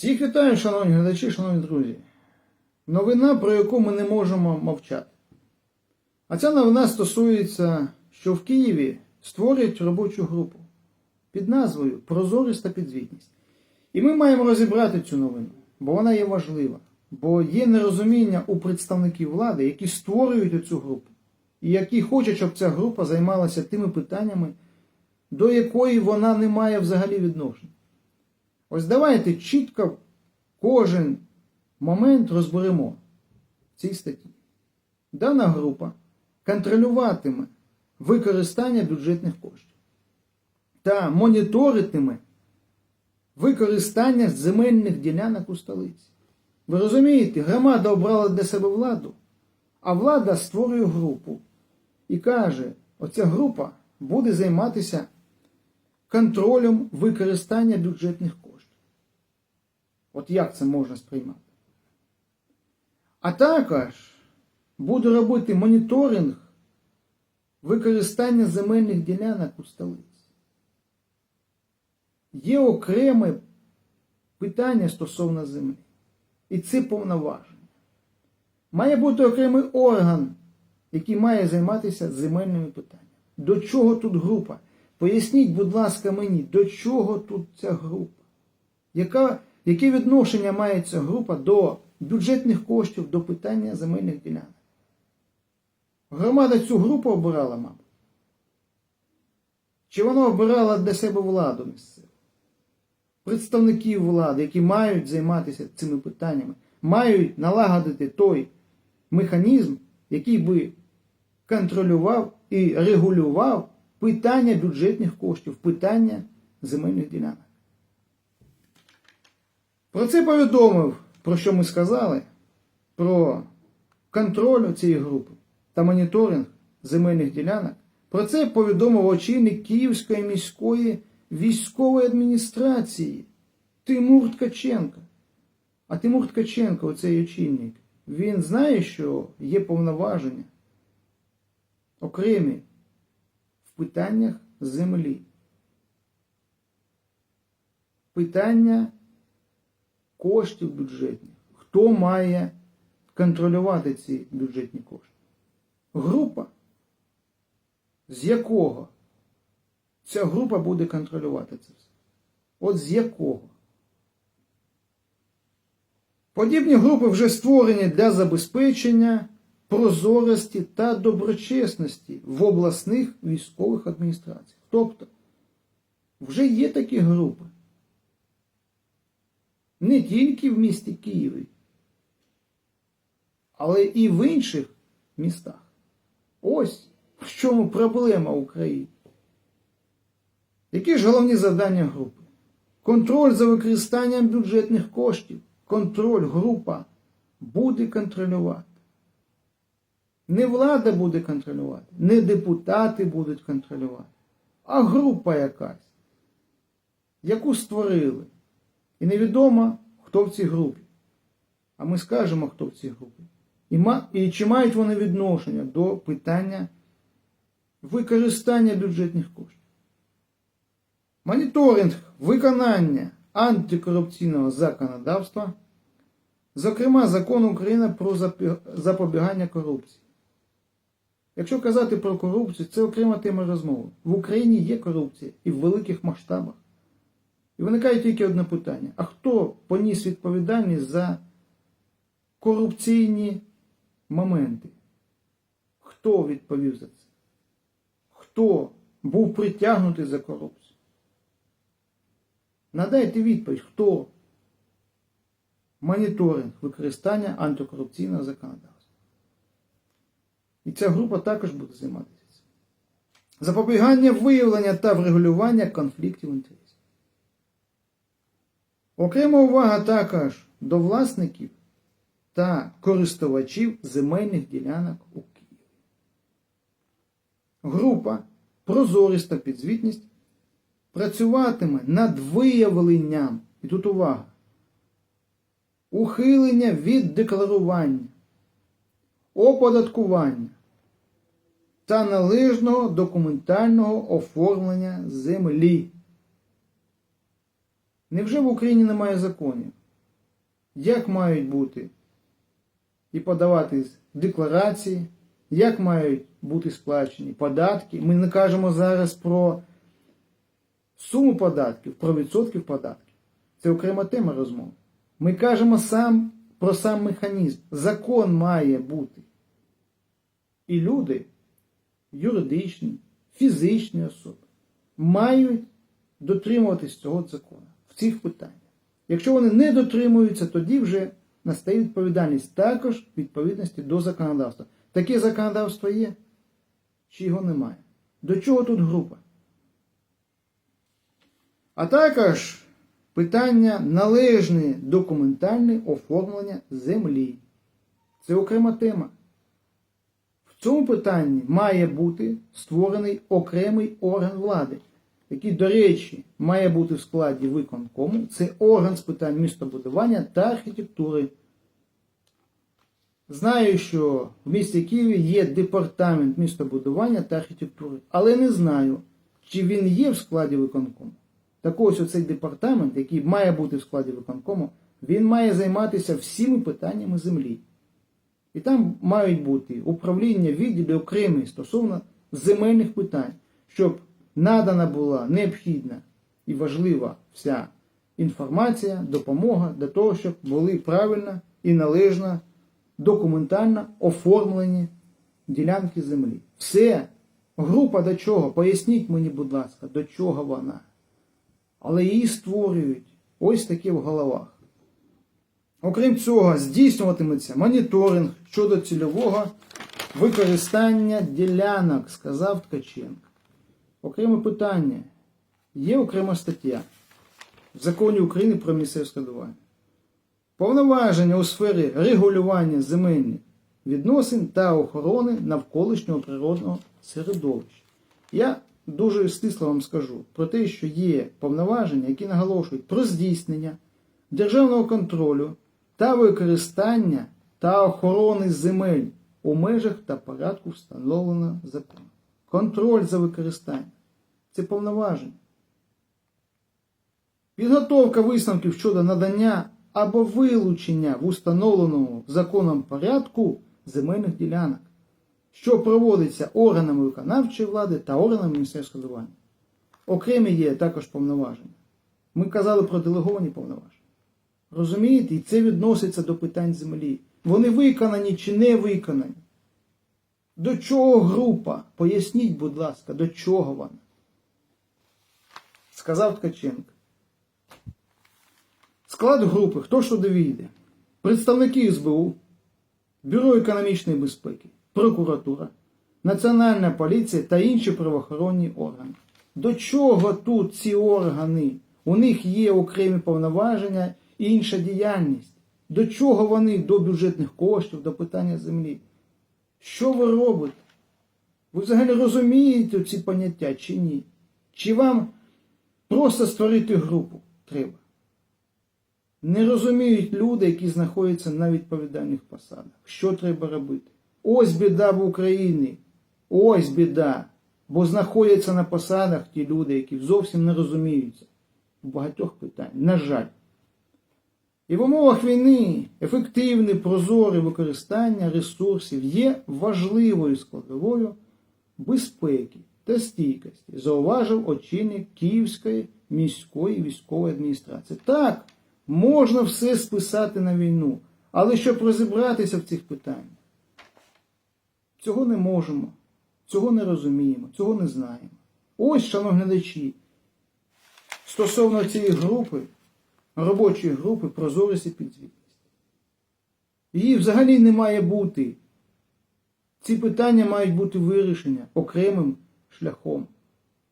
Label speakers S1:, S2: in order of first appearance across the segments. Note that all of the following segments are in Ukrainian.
S1: Всіх вітаю, шановні глядачі, шановні друзі. Новина, про яку ми не можемо мовчати. А ця новина стосується, що в Києві створюють робочу групу під назвою Прозорість та підзвітність. І ми маємо розібрати цю новину, бо вона є важлива. Бо є нерозуміння у представників влади, які створюють цю групу, і які хочуть, щоб ця група займалася тими питаннями, до якої вона не має взагалі відношення. Ось давайте чітко кожен момент розберемо в цій статті. Дана група контролюватиме використання бюджетних коштів та моніторитиме використання земельних ділянок у столиці. Ви розумієте, громада обрала для себе владу, а влада створює групу і каже, оця група буде займатися контролем використання бюджетних коштів. От як це можна сприймати? А також буде робити моніторинг використання земельних ділянок у столиці. Є окреме питання стосовно землі. І це повноваження. Має бути окремий орган, який має займатися земельними питаннями. До чого тут група? Поясніть, будь ласка, мені, до чого тут ця група? Яка, яке відношення має ця група до бюджетних коштів, до питання земельних ділянок? Громада цю групу обирала, мабуть. Чи вона обирала для себе владу місцеву? Представників влади, які мають займатися цими питаннями, мають налагодити той механізм, який би контролював і регулював питання бюджетних коштів, питання земельних ділянок. Про це повідомив, про що ми сказали, про контроль цієї групи та моніторинг земельних ділянок. Про це повідомив очільник Київської міської військової адміністрації Тимур Ткаченко. А Тимур Ткаченко, оцей очільник, він знає, що є повноваження окремі в питаннях землі. Питання коштів бюджетних. Хто має контролювати ці бюджетні кошти? Група, з якого ця група буде контролювати це все. От з якого? Подібні групи вже створені для забезпечення прозорості та доброчесності в обласних військових адміністраціях. Тобто, вже є такі групи. Не тільки в місті Києві, але і в інших містах. Ось в чому проблема України. Які ж головні завдання групи? Контроль за використанням бюджетних коштів. Контроль група буде контролювати. Не влада буде контролювати, не депутати будуть контролювати, а група якась, яку створили. І невідомо, хто в цій групі. А ми скажемо, хто в цій групі. І, ма... і чи мають вони відношення до питання використання бюджетних коштів. Моніторинг виконання антикорупційного законодавства, зокрема закону України про запобігання корупції. Якщо казати про корупцію, це окрема тема розмови. В Україні є корупція і в великих масштабах. І виникає тільки одне питання: а хто поніс відповідальність за корупційні моменти? Хто відповів за це? Хто був притягнутий за корупцію? Надайте відповідь, хто моніторинг використання антикорупційного законодавства. І ця група також буде займатися цим. Запобігання виявлення та врегулювання конфліктів інтересів. Окрема увага також до власників та користувачів земельних ділянок у Києві. Група Прозорість та підзвітність працюватиме над виявленням, і тут увага, ухилення від декларування, оподаткування та належного документального оформлення землі. Невже в Україні немає законів? як мають бути і подаватись декларації, як мають бути сплачені податки. Ми не кажемо зараз про суму податків, про відсотків податків. Це окрема тема розмови. Ми кажемо сам про сам механізм. Закон має бути. І люди, юридичні, фізичні особи, мають дотримуватись цього закону цих питаннях. Якщо вони не дотримуються, тоді вже настає відповідальність також відповідності до законодавства. Таке законодавство є, чи його немає? До чого тут група? А також питання належне документальне оформлення землі. Це окрема тема. В цьому питанні має бути створений окремий орган влади, який, до речі, має бути в складі виконкому. Це орган з питань містобудування та архітектури. Знаю, що в місті Києві є департамент містобудування та архітектури, але не знаю, чи він є в складі виконкому. Так ось оцей департамент, який має бути в складі виконкому, він має займатися всіми питаннями землі. І там мають бути управління відділи окремі стосовно земельних питань, щоб надана була необхідна і важлива вся інформація, допомога для того, щоб були правильно і належно документально оформлені ділянки землі. Все. Група до чого? Поясніть мені, будь ласка, до чого вона. Але її створюють ось таке в головах. Окрім цього, здійснюватиметься моніторинг щодо цільового використання ділянок, сказав Ткаченко. Окреме питання. Є окрема стаття в законі України про місцеве складування. Повноваження у сфері регулювання земельних відносин та охорони навколишнього природного середовища. Я дуже стисло вам скажу про те, що є повноваження, які наголошують про здійснення державного контролю та використання та охорони земель у межах та порядку встановленого законом. Контроль за використанням це повноваження. Підготовка висновків щодо надання або вилучення в установленому законом порядку земельних ділянок, що проводиться органами виконавчої влади та органами міністерського складування. Окремі є також повноваження. Ми казали про делеговані повноваження. Розумієте? І це відноситься до питань землі. Вони виконані чи не виконані? До чого група? Поясніть, будь ласка, до чого вона? Сказав Ткаченко. Склад групи, хто що довійде? Представники СБУ, Бюро економічної безпеки, прокуратура, Національна поліція та інші правоохоронні органи. До чого тут ці органи? У них є окремі повноваження і інша діяльність. До чого вони до бюджетних коштів, до питання землі? Що ви робите? Ви взагалі розумієте ці поняття чи ні? Чи вам просто створити групу треба? Не розуміють люди, які знаходяться на відповідальних посадах. Що треба робити? Ось біда в Україні. Ось біда. Бо знаходяться на посадах ті люди, які зовсім не розуміються в багатьох питань. На жаль. І в умовах війни ефективне, прозоре використання ресурсів є важливою складовою безпеки та стійкості, зауважив очільник Київської міської військової адміністрації. Так, можна все списати на війну, але щоб розібратися в цих питаннях, цього не можемо, цього не розуміємо, цього не знаємо. Ось, шановні глядачі, стосовно цієї групи, робочої групи прозорість і підзвітність. Її взагалі не має бути. Ці питання мають бути вирішені окремим шляхом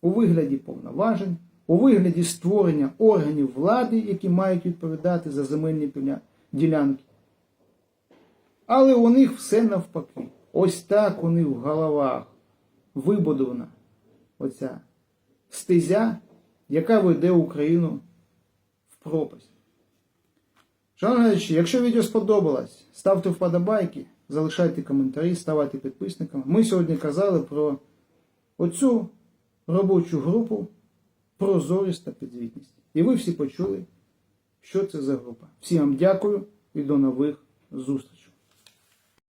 S1: у вигляді повноважень, у вигляді створення органів влади, які мають відповідати за земельні ділянки. Але у них все навпаки. Ось так у них в головах вибудована оця стезя, яка веде Україну пропасть. Шановні глядачі, якщо відео сподобалось, ставте вподобайки, залишайте коментарі, ставайте підписниками. Ми сьогодні казали про оцю робочу групу прозорість та підзвітність. І ви всі почули що це за група. Всім вам дякую і до нових зустрічей.